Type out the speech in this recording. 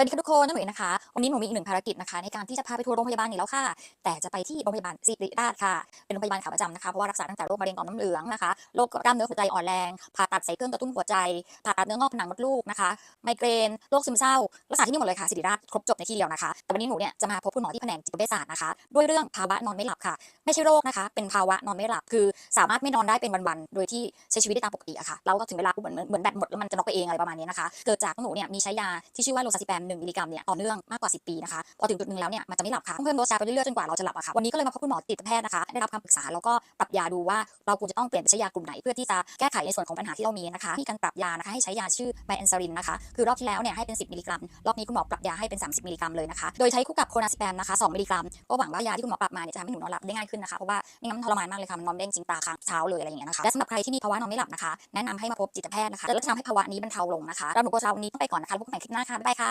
วัสดีค่ะทุกคนน้องหนุ่ยนะคะ วันนี้หนูมีอีกหนึ่งภารกิจนะคะ ในการที่จะพาไปทัวร์โรงพยาบาลอีกแล้วค่ะ แต่จะไปที่โรงพยาบาลศิริราชค่ะ เป็นโรงพยาบาลขาประจำนะคะ เพราะว่ารักษาตั้งแต่โรคมะเร็งต่อมน้ำเหลืองนะคะ โรคกล้ามเนื้อหัวใจอ่อนแรง ผ่าตัดใส่เครื่องกระตุ้นหัวใจ ผ่าตัดเนื้องอกผนังมดลูกนะคะ ไมเกรน โรคซึมเศร้า รักษาที่นี่หมดเลยค่ะศิริราชครบจบในที่เดียวนะคะ แต่วันนี้หนูเนี่ยจะมาพบคุณหมอที่แผนกจิตเวชศาสตร์นะคะ ด้วยเรื่องภาวะนอนไม่หลับค่ะ ไม่ใช่โรคนะคะ เป็นภาวะนอนไม่หลับ คือ สามารถไม่นอนได้เป็นวันๆ โดยที่ใช้ชีวิตได้ตามปกติอะค่ะ เราก็ถึงเวลาปุ๊บเหมือนเหมือนแบตหมดแล้วมันจะน็อกไปเองอะไรประมาณนี้นะคะ เกิดจากหนูเนี่ยมีใช้ยาที่ชื่อว่าโลซาซิแปม1มิลลิกรัมเนี่ยต่อเนื่องมากกว่า 10 ปีนะคะพอถึงจุดหนึ่งแล้วเนี่ยมันจะไม่หลับค่ะต้องเพิ่มโดสยาไปเรื่อยๆจนกว่าเราจะหลับอะค่ะวันนี้ก็เลยมาพบคุณหมอจิตแพทย์นะคะได้รับคำปรึกษาแล้วก็ปรับยาดูว่าเราควรจะต้องเปลี่ยนไปใช้ยากลุ่มไหนเพื่อที่จะแก้ไขในส่วนของปัญหาที่เรามีนะคะมีการปรับยานะคะให้ใช้ยาชื่อไบแอนซารินนะคะคือรอบที่แล้วเนี่ยให้เป็น 10มิลลิกรัมรอบนี้คุณหมอปรับยาให้เป็น 30มิลลิกรัมเลยนะคะโดยใช้คู่กับโคนาซิแปมนะคะ2มิลลิกรัมก็หวังว่ายาที่คุณหมอปรับมาเนี่ยจะทำให้หนูนอนหลับได้ง่ายขึ้นนะคะเพราะว่าไม่งั้นทรมานมากเลยค่ะมันนอนไม่ได้งจริงตาค้างเช้าเลยอะไรอย่างเงี้ยนะคะและสำหรับใครที่มีภาวะนอนไม่หลับนะคะแนะนำให้มาพบจิตแพทย์นะคะจะทำให้ภาวะนี้บรรเทาลงนะคะแล้วหนูก็จะวันนี้ต้องไปก่อนนะคะพบกันใหม่คลิปหน้าค่ะบ๊ายบายค่ะ